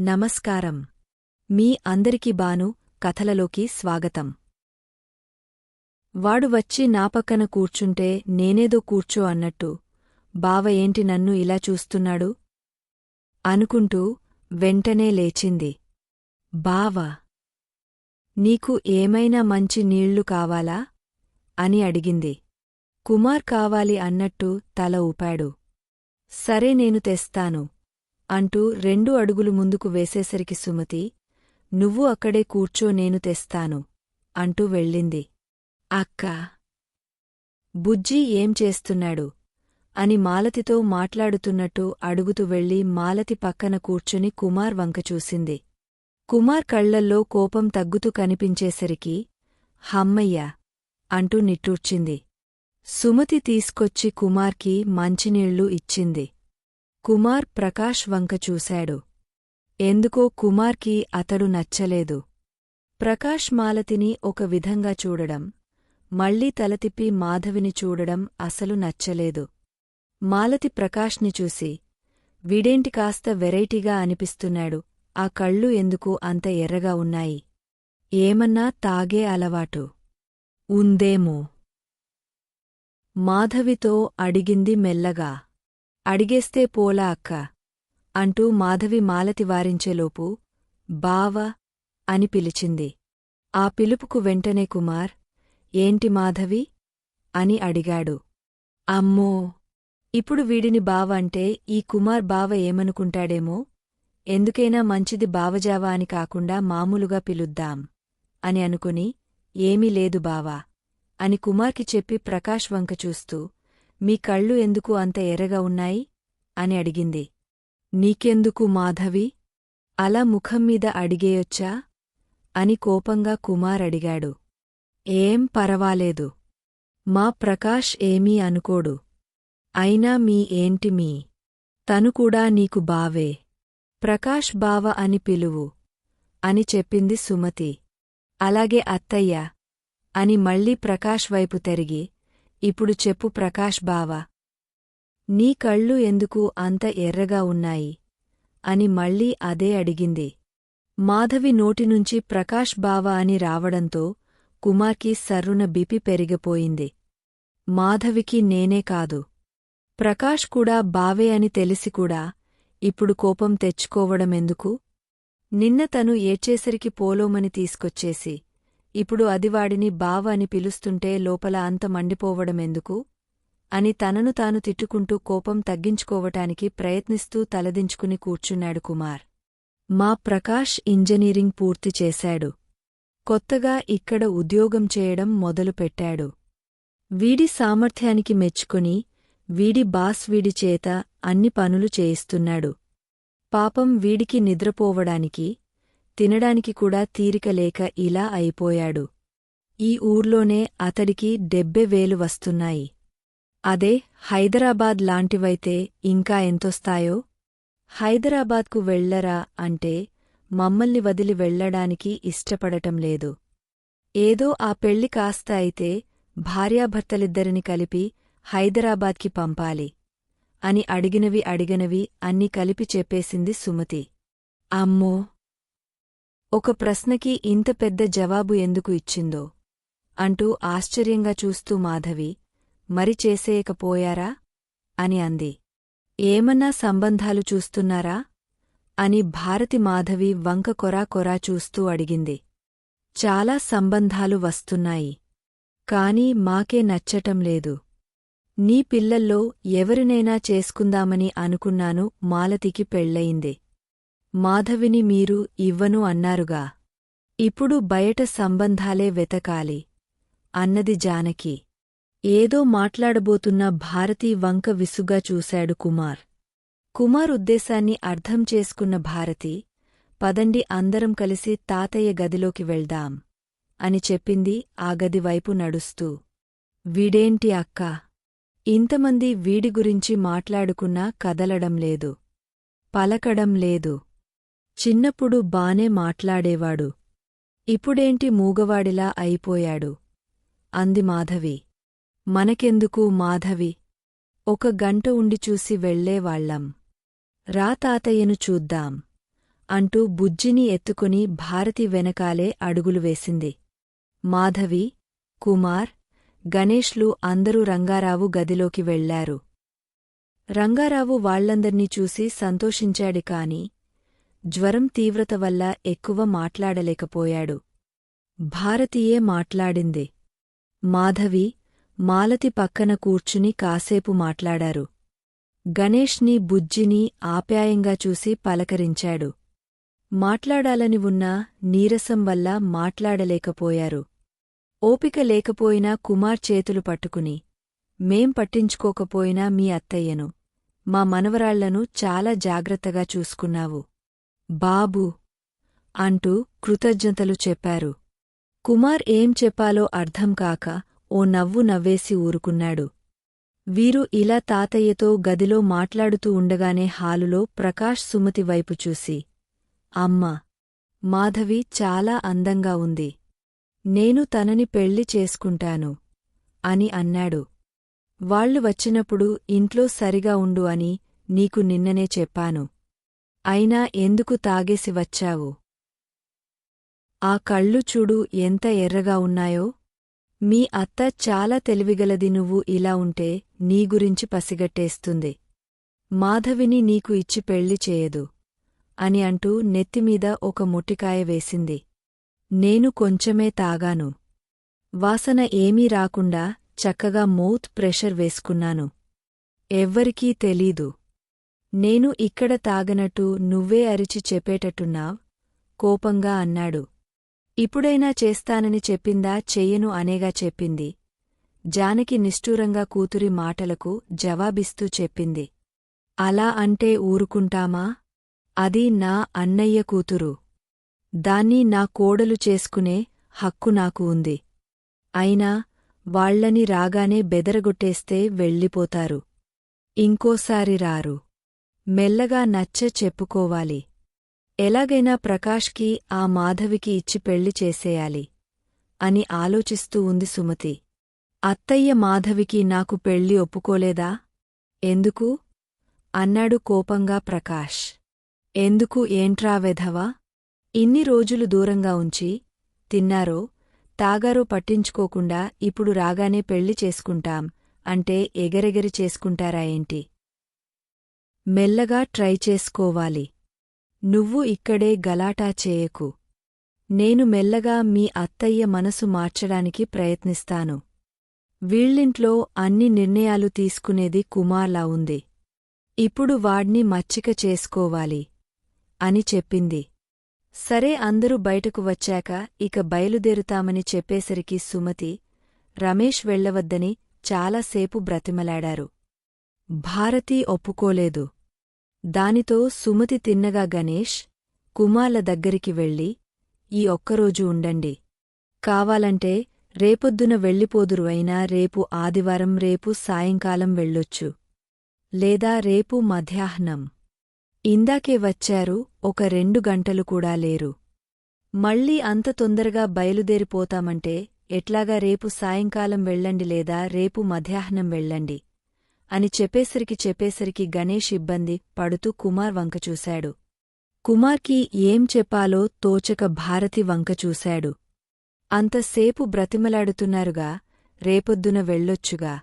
నమస్కారం. మీ అందరికి బాను కథలలోకి స్వాగతం. వాడు వచ్చి నా పక్కన కూర్చుంటే నేనేదో కూర్చో అన్నట్టు బావ ఏంటి నన్ను ఇలా చూస్తున్నాడు? అనుకుంటూ వెంటనే లేచింది. బావ నీకు ఏమైనా మంచి నీళ్ళు కావాలా? అని అడిగింది. కుమార్ కావాలి అన్నట్టు తల ఊపాడు. సరే నేను తెస్తాను. అంటూ రెండు అడుగులు ముందుకు వేసేసరికి సుమతి నువ్వు అక్కడే కూర్చో నేను తెస్తాను అంటూ వెళ్ళింది. అక్కా బుజ్జి ఏం చేస్తున్నాడు? అని మాలతితో మాట్లాడుతున్నట్టు అడుగుతూ వెళ్ళి మాలతి పక్కన కూర్చుని కుమార్ వంక చూసింది. కుమార్ కళ్ళల్లో కోపం తగ్గుతూ కనిపించేసరికి హమ్మయ్యా అంటూ నిట్టూర్చింది. సుమతి తీసుకొచ్చి కుమార్కి మంచినీళ్ళు ఇచ్చింది. కుమార్ ప్రకాష్ వంక చూశాడు. ఎందుకో కుమార్కి అతడు నచ్చలేదు. ప్రకాష్ మాలతిని ఒక విధంగా చూడడం మళ్ళీ తలతిప్పి మాధవిని చూడడం అసలు నచ్చలేదు. మాలతి ప్రకాష్ని చూసి వీడేంటి కాస్త వెరైటీగా అనిపిస్తున్నాడు ఆ కళ్ళు ఎందుకు అంత ఎర్రగా ఉన్నాయి? ఏమన్నా తాగే అలవాటు ఉందేమో మాధవితో అడిగింది మెల్లగా. అడిగేస్తే పోలా అక్క అంటూ మాధవి మాలతి వారించేలోపు బావ అని పిలిచింది. ఆ పిలుపుకు వెంటనే కుమార్ ఏంటి మాధవి? అని అడిగాడు. అమ్మో ఇప్పుడు వీడిని బావ అంటే ఈ కుమార్ బావ ఏమనుకుంటాడేమో? ఎందుకైనా మంచిది బావజావా అని కాకుండా మామూలుగా పిలుద్దాం అని అనుకుని ఏమీ లేదు బావా అని కుమార్కి చెప్పి ప్రకాష్ వంక చూస్తూ మీ కళ్ళు ఎందుకు అంత ఎర్రగా ఉన్నాయి అని అడిగింది. నీకెందుకు మాధవి? అలా ముఖంమీద అడిగేయొచ్చా అని కోపంగా కుమార్ అడిగాడు. ఏం పరవాలేదు. మా ప్రకాష్ ఏమీ అనుకోడు. అయినా మీ ఏంటి మీ? తను కూడా నీకు బావే. ప్రకాష్ బావ అని పిలువు అని చెప్పింది సుమతి. అలాగే అత్తయ్య అని మళ్ళీ ప్రకాష్ వైపు తిరిగి ఇప్పుడు చెప్పు ప్రకాష్ బావా. నీ కళ్ళు ఎందుకు అంత ఎర్రగా ఉన్నాయి? అని మళ్ళీ అదే అడిగింది. మాధవి నోటినుంచి ప్రకాష్ బావ అని రావడంతో కుమార్కి సర్రున బిపి పెరిగిపోయింది. మాధవికి నేనే కాదు. ప్రకాష్ కూడా బావే అని తెలిసికూడా ఇప్పుడు కోపం తెచ్చుకోవడమెందుకు? నిన్న తను ఏచేసరికి పోలోమని తీసుకొచ్చేసి ఇప్పుడు అది వాడిని బావ అని పిలుస్తుంటే లోపల అంత మండిపోవడమెందుకు? అని తనను తాను తిట్టుకుంటూ కోపం తగ్గించుకోవటానికి ప్రయత్నిస్తూ తలదించుకుని కూర్చున్నాడు కుమార్. మా ప్రకాష్ ఇంజనీరింగ్ పూర్తి చేశాడు. కొత్తగా ఇక్కడ ఉద్యోగం చేయడం మొదలుపెట్టాడు. వీడి సామర్థ్యానికి మెచ్చుకుని వీడి బాస్ వీడి చేత అన్ని పనులు చేయిస్తున్నాడు. పాపం వీడికి నిద్రపోవడానికి తినడానికి కూడా తీరికలేక ఇలా అయిపోయాడు. ఈ ఊర్లోనే అతడికి డెబ్బె వేలు వస్తున్నాయి. అదే హైదరాబాద్ లాంటివైతే ఇంకా ఎంతొస్తాయో? హైదరాబాద్కు వెళ్ళరా అంటే మమ్మల్ని వదిలి వెళ్ళడానికి ఇష్టపడటం లేదు. ఏదో ఆ పెళ్ళి కాస్త అయితే భార్యాభర్తలిద్దరిని కలిపి హైదరాబాద్కి పంపాలి అని అడిగినవి అడిగినవి అన్ని కలిపి చెప్పేసింది సుమతి. అమ్మో! ఒక ప్రశ్నకి ఇంత పెద్ద జవాబు ఎందుకు ఇచ్చిందో? అంటూ ఆశ్చర్యంగా చూస్తూ మాధవి మరి చేసేయకపోయారా? అని అంది. ఏమన్నా సంబంధాలు చూస్తున్నారా? అని భారతి మాధవి వంక కొరా కొరా చూస్తూ అడిగింది. చాలా సంబంధాలు వస్తున్నాయి. కాని మాకే నచ్చటం లేదు. నీ పిల్లల్లో ఎవరినైనా చేసుకుందామని అనుకున్నాను మాలతికి పెళ్ళయింది మాధవిని మీరు ఇవ్వను అన్నారుగా. ఇప్పుడు బయట సంబంధాలే వెతకాలి. అన్నది జానకి. ఏదో మాట్లాడబోతున్న భారతీ వంక విసుగా చూశాడు కుమార్. కుమార్ ఉద్దేశాన్ని అర్థం చేసుకున్న భారతి పదండి అందరం కలిసి తాతయ్య గదిలోకి వెళ్దాం అని చెప్పింది ఆ గది వైపు నడుస్తూ. వీడేంటి అక్కా? ఇంతమంది వీడి గురించి మాట్లాడుకున్నా కదలడం లేదు. పలకడం లేదు. చిన్నప్పుడు బానే మాట్లాడేవాడు. ఇప్పుడేంటి మూగవాడిలా అయిపోయాడు? అంది మాధవి. మనకెందుకు మాధవి? ఒక గంట ఉండి చూసి వెళ్ళేవాళ్ళం రా తాతయ్యను చూద్దాం అంటూ బుజ్జిని ఎత్తుకుని భారతి వెనకాలే అడుగులు వేసింది. మాధవి కుమార్ గణేష్లు అందరూ రంగారావు గదిలోకి వెళ్ళారు. రంగారావు వాళ్ళందర్నీ చూసి సంతోషించాడు కాని జ్వరం తీవ్రత వల్ల ఎక్కువ మాట్లాడలేకపోయాడు. భారతీయే మాట్లాడింది. మాధవి మాలతి పక్కన కూర్చుని కాసేపు మాట్లాడారు. గణేష్ని బుజ్జిని ఆప్యాయంగా చూసి పలకరించాడు. మాట్లాడాలని ఉన్నా నీరసం వల్ల మాట్లాడలేకపోయారు. ఓపిక లేకపోయినా కుమార్ చేతులు పట్టుకుని మేం పట్టించుకోకపోయినా మీ అత్తయ్యను మా మనవరాళ్ళను చాలా జాగ్రత్తగా చూసుకున్నావు. బాబూ! అంటూ కృతజ్ఞతలు చెప్పారు. కుమార్ ఏం చెప్పాలో అర్థం కాక ఓ నవ్వు నవ్వేసి ఊరుకున్నాడు. వీరు ఇలా తాతయ్యతో గదిలో మాట్లాడుతూ ఉండగానే హాలులో ప్రకాష్ సుమతి వైపు చూసి అమ్మా! మాధవి చాలా అందంగా ఉంది. నేను తనని పెళ్ళి చేసుకుంటాను అని అన్నాడు. వాళ్ళు వచ్చినప్పుడు ఇంట్లో సరిగా ఉండు అని నీకు నిన్ననే చెప్పాను. అయినా ఎందుకు తాగేసి వచ్చావు? ఆ కళ్ళు చూడు ఎంత ఎర్రగా ఉన్నాయో. మీ అత్త చాలా తెలివిగలది నువ్వు ఇలా ఉంటే నీ గురించి పసిగట్టేస్తుంది. మాధవిని నీకు ఇచ్చి పెళ్ళి చేయదు. అని అంటూ నెత్తిమీద ఒక మొట్టికాయ వేసింది. నేను కొంచెమే తాగాను. వాసన ఏమీ రాకుండా చక్కగా మౌత్ ప్రెషర్ వేసుకున్నాను. ఎవ్వరికీ తెలీదు. నేను ఇక్కడ తాగనట్టు నువ్వే అరిచి చెప్పేటట్టున్నావ్? కోపంగా అన్నాడు. ఇప్పుడైనా చేస్తానని చెప్పిందా? చెయ్యను అనేగా చెప్పింది. జానకి నిష్ఠూరంగా కూతురి మాటలకు జవాబిస్తూ చెప్పింది. అలా అంటే ఊరుకుంటామా? అది నా అన్నయ్య కూతురు. దాన్ని నా కోడలు చేసుకునే హక్కు నాకు ఉంది. అయినా వాళ్ళని రాగానే బెదరగొట్టేస్తే వెళ్ళిపోతారు. ఇంకోసారి రారు. మెల్లగా నచ్చ చెప్పుకోవాలి. ఎలాగైనా ప్రకాష్కి ఆ మాధవికి ఇచ్చి పెళ్ళి చేసేయాలి. అని ఆలోచిస్తూ ఉంది సుమతి. అత్తయ్య మాధవికి నాకు పెళ్ళి ఒప్పుకోలేదా? ఎందుకు? అన్నాడు కోపంగా ప్రకాష్. ఎందుకు ఏంట్రా వెధవా? ఇన్ని రోజులు దూరంగా ఉంచి తిన్నారో? తాగారో పట్టించుకోకుండా ఇప్పుడు రాగానే పెళ్ళి చేసుకుంటాం అంటే ఎగరెగరి చేసుకుంటారా ఏంటి? మెల్లగా ట్రై చేసుకోవాలి. నువ్వు ఇక్కడే గలాటా చేయకు. నేను మెల్లగా మీ అత్తయ్య మనసు మార్చడానికి ప్రయత్నిస్తాను. వీళ్ళింట్లో అన్ని నిర్ణయాలు తీసుకునేది కుమార్లా ఉంది. ఇప్పుడు వాడ్ని మచ్చిక చేసుకోవాలి. అని చెప్పింది. సరే అందరూ బయటకు వచ్చాక ఇక బయలుదేరుతామని చెప్పేసరికి సుమతి రమేష్ వెళ్ళవద్దని చాలాసేపు బ్రతిమలాడారు. భారతీ ఒప్పుకోలేదు. దానితో సుమతి తిన్నగా గణేష్ కుమార్ల దగ్గరికి వెళ్ళి ఈ ఒక్కరోజు ఉండండి. కావాలంటే రేపొద్దున వెళ్ళిపోదురు అయినా రేపు ఆదివారం రేపు సాయంకాలం వెళ్ళొచ్చు. లేదా రేపు మధ్యాహ్నం. ఇందాకే వచ్చారు ఒక రెండు గంటలు కూడా లేరు. మళ్ళీ అంత తొందరగా బయలుదేరిపోతామంటే ఎట్లాగా రేపు సాయంకాలం వెళ్ళండి లేదా రేపు మధ్యాహ్నం వెళ్ళండి. అని చెప్పేసరికి చెప్పేసరికి గణేష్ ఇబ్బంది పడుతూ కుమార్ వంక చూశాడు. కుమార్కి ఏం చెప్పాలో తోచక భారతి వంక చూశాడు. అంతసేపు బ్రతిమలాడుతున్నారుగా రేపొద్దున వెళ్ళొచ్చుగా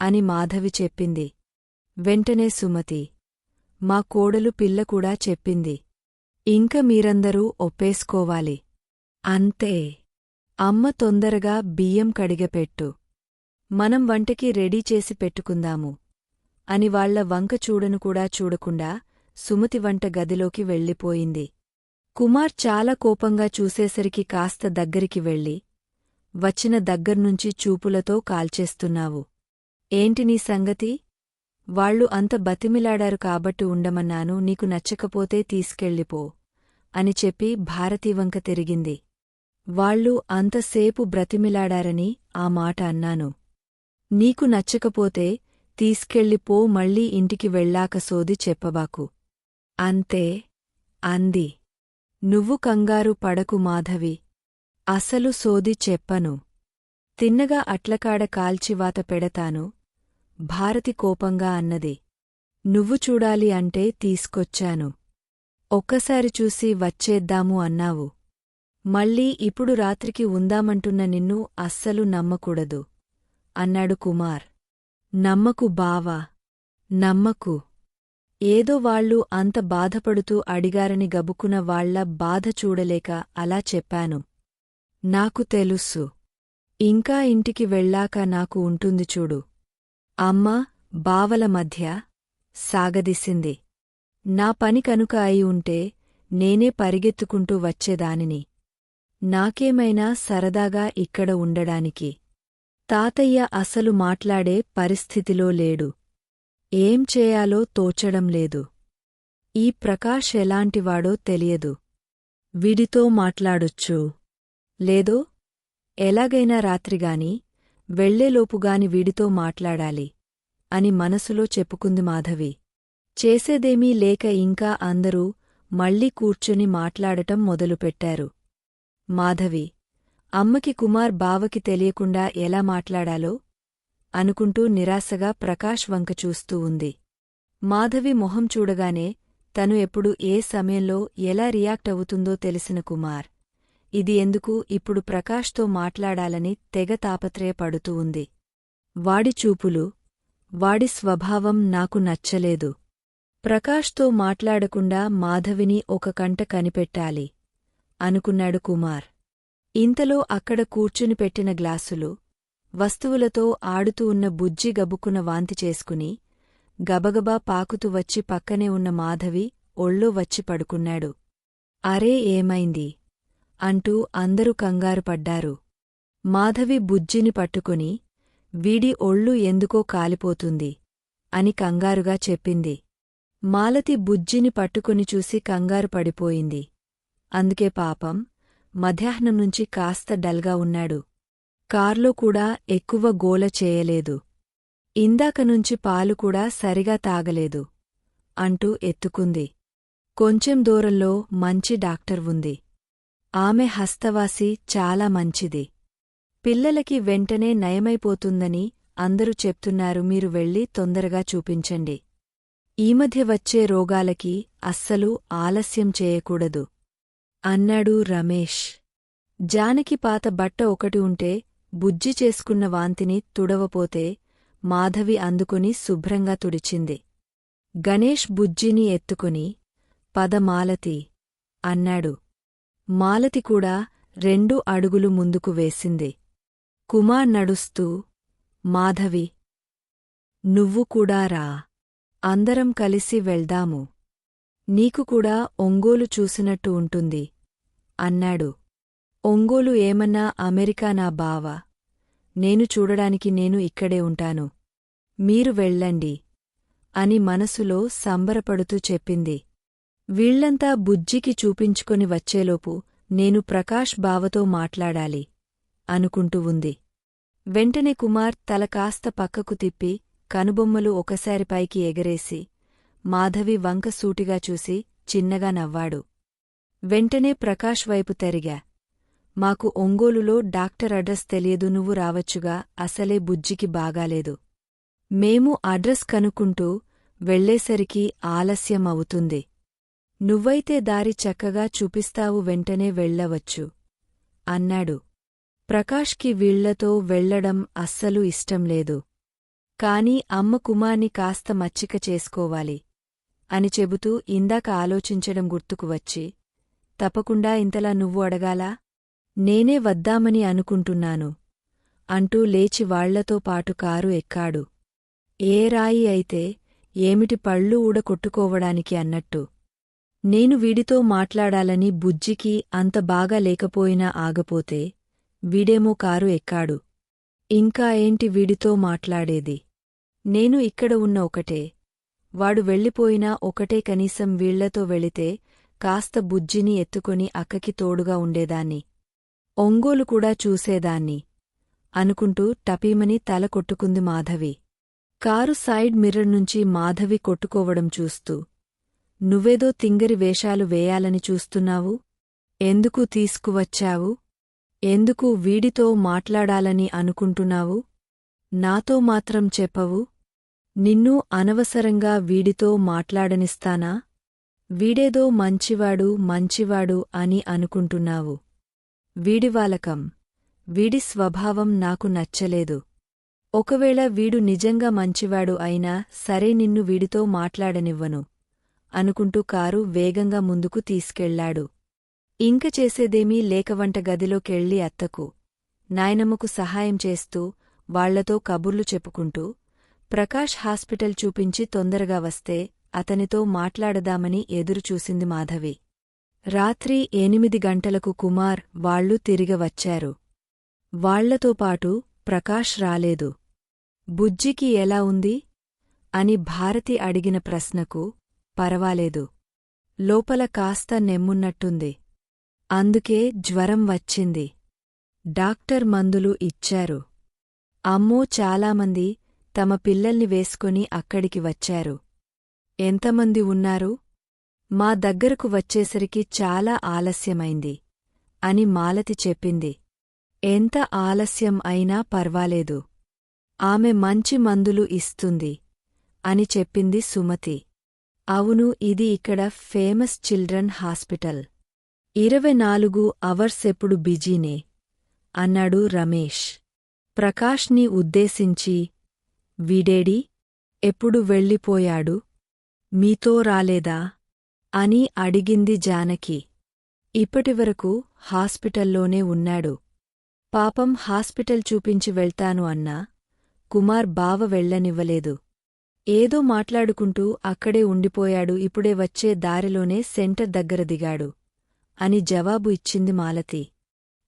అని మాధవి చెప్పింది. వెంటనే సుమతి మా కోడలు పిల్ల కూడా చెప్పింది. ఇంక మీరందరూ ఒప్పేసుకోవాలి. అంతే. అమ్మ తొందరగా బియ్యం కడిగపెట్టు. మనం వంటకి రెడీ చేసి పెట్టుకుందాము. అని వాళ్ళ వంక చూడను కూడా చూడకుండా సుమతి వంట గదిలోకి వెళ్ళిపోయింది. కుమార్ చాలా కోపంగా చూసేసరికి కాస్త దగ్గరికి వెళ్ళి వచ్చిన దగ్గర్నుంచి చూపులతో కాల్చేస్తున్నావు. ఏంటి నీ సంగతి? వాళ్ళు అంత బతిమిలాడారు కాబట్టి ఉండమన్నాను నీకు నచ్చకపోతే తీసుకెళ్ళిపో అని చెప్పి భారతీవంక తిరిగింది. వాళ్ళు అంతసేపు బ్రతిమిలాడారని ఆ మాట అన్నాను. నీకు నచ్చకపోతే తీసుకెళ్ళిపో మళ్ళీ ఇంటికి వెళ్ళాక సోది చెప్పబాకు. అంతే అంది. నువ్వు కంగారు పడకు మాధవి. అసలు సోది చెప్పను. తిన్నగా అట్లకాడ కాల్చివాత పెడతాను. భారతి కోపంగా అన్నది. నువ్వు చూడాలి అంటే తీసుకొచ్చాను. ఒక్కసారి చూసి వచ్చేద్దాము అన్నావు. మళ్ళీ ఇప్పుడు రాత్రికి ఉందామంటున్న నిన్ను అస్సలు నమ్మకూడదు. అన్నాడు కుమార్. నమ్మకు బావా నమ్మకు. ఏదో వాళ్ళు అంత బాధపడుతూ అడిగారని గబుకున వాళ్ళ బాధ చూడలేక అలా చెప్పాను. నాకు తెలుసు. ఇంకా ఇంటికి వెళ్ళాక నాకు ఉంటుంది చూడు. అమ్మ బావల మధ్య సాగదీసింది. నా పని కనుక అయి ఉంటే నేనే పరిగెత్తుకుంటూ వచ్చేదానిని. నాకేమైనా సరదాగా ఇక్కడ ఉండడానికి. తాతయ్య అసలు మాట్లాడే పరిస్థితిలో లేడు. ఏం చేయాలో తోచడం లేదు. ఈ ప్రకాష్ ఎలాంటివాడో తెలియదు. విడితో మాట్లాడొచ్చు. లేదో? ఎలాగైనా రాత్రిగాని వెళ్ళేలోపుగాని వీడితో మాట్లాడాలి అని మనసులో చెప్పుకుంది మాధవి. చేసేదేమీ లేక ఇంకా అందరూ మళ్ళీ కూర్చుని మాట్లాడటం మొదలుపెట్టారు. మాధవి అమ్మకి కుమార్ బావకి తెలియకుండా ఎలా మాట్లాడాలో అనుకుంటూ నిరాశగా ప్రకాష్ వంక చూస్తూ ఉంది. మాధవి మొహం చూడగానే తను ఎప్పుడు ఏ సమయంలో ఎలా రియాక్ట్ అవుతుందో తెలిసిన కుమార్. ఇది ఎందుకు ఇప్పుడు ప్రకాష్తో మాట్లాడాలని తెగ తాపత్రయపడుతూ ఉంది. వాడి చూపులు వాడి స్వభావం నాకు నచ్చలేదు. ప్రకాష్తో మాట్లాడకుండా మాధవిని ఒక కంట కనిపెట్టాలి అనుకున్నాడు కుమార్. ఇంతలో అక్కడ కూర్చుని పెట్టిన గ్లాసులు వస్తువులతో ఆడుతూ ఉన్న బుజ్జి గబుకున వాంతి చేసుకుని గబగబా పాకుతూ వచ్చి పక్కనే ఉన్న మాధవి ఒళ్ళో వచ్చి పడుకున్నాడు. అరే ఏమైంది? అంటూ అందరూ కంగారు పడ్డారు. మాధవి బుజ్జిని పట్టుకుని వీడి ఒళ్ళు ఎందుకో కాలిపోతుంది అని కంగారుగా చెప్పింది. మాలతి బుజ్జిని పట్టుకుని చూసి కంగారు పడిపోయింది. అందుకే పాపం మధ్యాహ్నం నుంచి కాస్త డల్గా ఉన్నాడు. కార్లో కూడా ఎక్కువ గోల చేయలేదు. ఇందాక నుంచి పాలు కూడా సరిగా తాగలేదు అంటూ ఎత్తుకుంది. కొంచెం దూరంలో మంచి డాక్టర్ ఉంది. ఆమె హస్తవాసి చాలా మంచిది. పిల్లలకి వెంటనే నయమైపోతుందని అందరూ చెప్తున్నారు. మీరు వెళ్ళి తొందరగా చూపించండి. ఈ మధ్య వచ్చే రోగాలకి అస్సలు ఆలస్యం చేయకూడదు. అన్నాడు రమేష్. జానకి పాత బట్ట ఒకటి ఉంటే బుజ్జి చేసుకున్న వాంతిని తుడవపోతే మాధవి అందుకుని శుభ్రంగా తుడిచింది. గణేష్ బుజ్జిని ఎత్తుకుని పదమాలతి అన్నాడు. మాలతి కూడా రెండు అడుగులు ముందుకు వేసింది. కుమార్ నడుస్తూ మాధవి నువ్వు కూడా రా అందరం కలిసి వెళ్దాము నీకు కూడా ఒంగోలు చూసినట్టు ఉంటుంది. అన్నాడు. ఒంగోలు ఏమన్నా అమెరికా నా బావ. నేను చూడడానికి నేను ఇక్కడే ఉంటాను. మీరు వెళ్ళండి. అని మనసులో సంబరపడుతూ చెప్పింది. వీళ్ళంతా బుజ్జికి చూపించుకొని వచ్చేలోపు నేను ప్రకాష్ బావతో మాట్లాడాలి అనుకుంటూ ఉంది. వెంటనే కుమార్ తల కాస్త పక్కకు తిప్పి కనుబొమ్మలు ఒకసారి పైకి ఎగరేసి మాధవి వంక సూటిగా చూసి చిన్నగా నవ్వాడు. వెంటనే ప్రకాష్ వైపు తెరిగా. మాకు ఒంగోలులో డాక్టర్ అడ్రస్ తెలియదు నువ్వు రావచ్చుగా అసలే బుజ్జికి బాగాలేదు. మేము అడ్రస్ కనుక్కుంటూ వెళ్ళేసరికి ఆలస్యం అవుతుంది. నువ్వైతే దారి చక్కగా చూపిస్తావు వెంటనే వెళ్ళవచ్చు అన్నాడు. ప్రకాష్కి వీళ్ళతో వెళ్ళడం అస్సలు ఇష్టంలేదు కాని అమ్మ కుమార్ని కాస్త మచ్చిక చేసుకోవాలి. అని చెబుతూ ఇందాక ఆలోచించడం గుర్తుకు వచ్చి తప్పకుండా ఇంతలా నువ్వు అడగాలా? నేనే వద్దామని అనుకుంటున్నాను అంటూ లేచి వాళ్ళతో పాటు కారు ఎక్కాడు. ఏ రాయి అయితే ఏమిటి పళ్ళు ఊడకొట్టుకోవడానికి అన్నట్టు. నేను వీడితో మాట్లాడాలని బుజ్జికి అంత బాగా లేకపోయినా ఆగపోతే వీడేమో కారు ఎక్కాడు. ఇంకా ఏంటి వీడితో మాట్లాడేది? నేను ఇక్కడ ఉన్న ఒకటే వాడు వెళ్ళిపోయినా ఒకటే కనీసం వీళ్ళతో వెళితే కాస్త బుజ్జిని ఎత్తుకొని అక్కకి తోడుగా ఉండేదాన్ని. ఒంగోలు కూడా చూసేదాన్ని. అనుకుంటూ టపీమని తల కొట్టుకుంది మాధవి. కారు సైడ్ మిర్రర్ నుంచి మాధవి కొట్టుకోవడం చూస్తూ నువ్వేదో తింగరి వేషాలు వేయాలని చూస్తున్నావు? ఎందుకు తీసుకువచ్చావు? ఎందుకు వీడితో మాట్లాడాలని అనుకుంటున్నావు? నాతో మాత్రం చెప్పవు? నిన్ను అనవసరంగా వీడితో మాట్లాడనిస్తానా? వీడేదో మంచివాడు మంచివాడు అని అనుకుంటున్నావు. వీడివాలకం వీడి స్వభావం నాకు నచ్చలేదు. ఒకవేళ వీడు నిజంగా మంచివాడు అయినా సరే నిన్ను వీడితో మాట్లాడనివ్వను. అనుకుంటూ కారు వేగంగా ముందుకు తీసుకెళ్ళాడు. ఇంక చేసేదేమీ లేక వంటగదిలోకెళ్ళి అత్తకు. నాయనమ్మకు సహాయం చేస్తూ వాళ్ళతో కబుర్లు చెప్పుకుంటూ ప్రకాష్ హాస్పిటల్ చూపించి తొందరగా వస్తే అతనితో మాట్లాడదామని ఎదురుచూసింది మాధవి. రాత్రి ఎనిమిది గంటలకు కుమార్ వాళ్ళు తిరిగి వచ్చారు. వాళ్ళతో పాటు ప్రకాష్ రాలేదు. బుజ్జికి ఎలా ఉంది? అని భారతి అడిగిన ప్రశ్నకు పరవాలేదు. లోపల కాస్త నెమ్మున్నట్టుంది. అందుకే జ్వరం వచ్చింది. డాక్టర్ మందులు ఇచ్చారు. అమ్మో చాలామంది తమ పిల్లల్ని వేసుకుని అక్కడికి వచ్చారు. ఎంతమంది ఉన్నారు? మా దగ్గరకు వచ్చేసరికి చాలా ఆలస్యమైంది అని మాలతి చెప్పింది. ఎంత ఆలస్యం అయినా పర్వాలేదు. ఆమె మంచి మందులు ఇస్తుంది అని చెప్పింది సుమతి. అవును ఇది ఇక్కడ ఫేమస్ చిల్డ్రన్ హాస్పిటల్. ఇరవై నాలుగు అవర్స్ ఎప్పుడు బిజీనే అన్నాడు రమేష్. ప్రకాష్ని ఉద్దేశించి వీడేడి ఎప్పుడు వెళ్ళిపోయాడు? మీతో రాలేదా? అని అడిగింది జానకి. ఇప్పటివరకు హాస్పిటల్లోనే ఉన్నాడు. పాపం హాస్పిటల్ చూపించి వెళ్తాను అన్నా కుమార్ బావ వెళ్ళనివ్వలేదు. ఏదో మాట్లాడుకుంటూ అక్కడే ఉండిపోయాడు ఇప్పుడే వచ్చే దారిలోనే సెంటర్ దగ్గర దిగాడు అని జవాబు ఇచ్చింది మాలతి.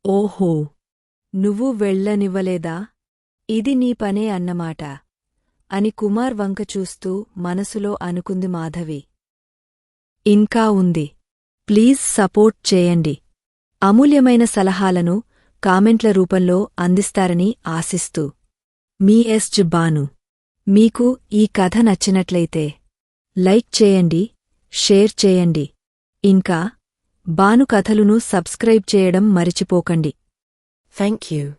ఓహో! నువ్వు వెళ్ళనివ్వలేదా? ఇది నీ పనే అన్నమాట. అని కుమార్ వంక చూస్తూ మనసులో అనుకుంది మాధవి. ఇంకా ఉంది. ప్లీజ్ సపోర్ట్ చేయండి. అమూల్యమైన సలహాలను కామెంట్ల రూపంలో అందిస్తారని ఆశిస్తూ. మీ ఎస్ బాను మీకు ఈ కథ నచ్చినట్లయితే లైక్ చేయండి షేర్ చేయండి. ఇంకా బాను కథలును సబ్స్క్రైబ్ చేయడం మరిచిపోకండి. Thank you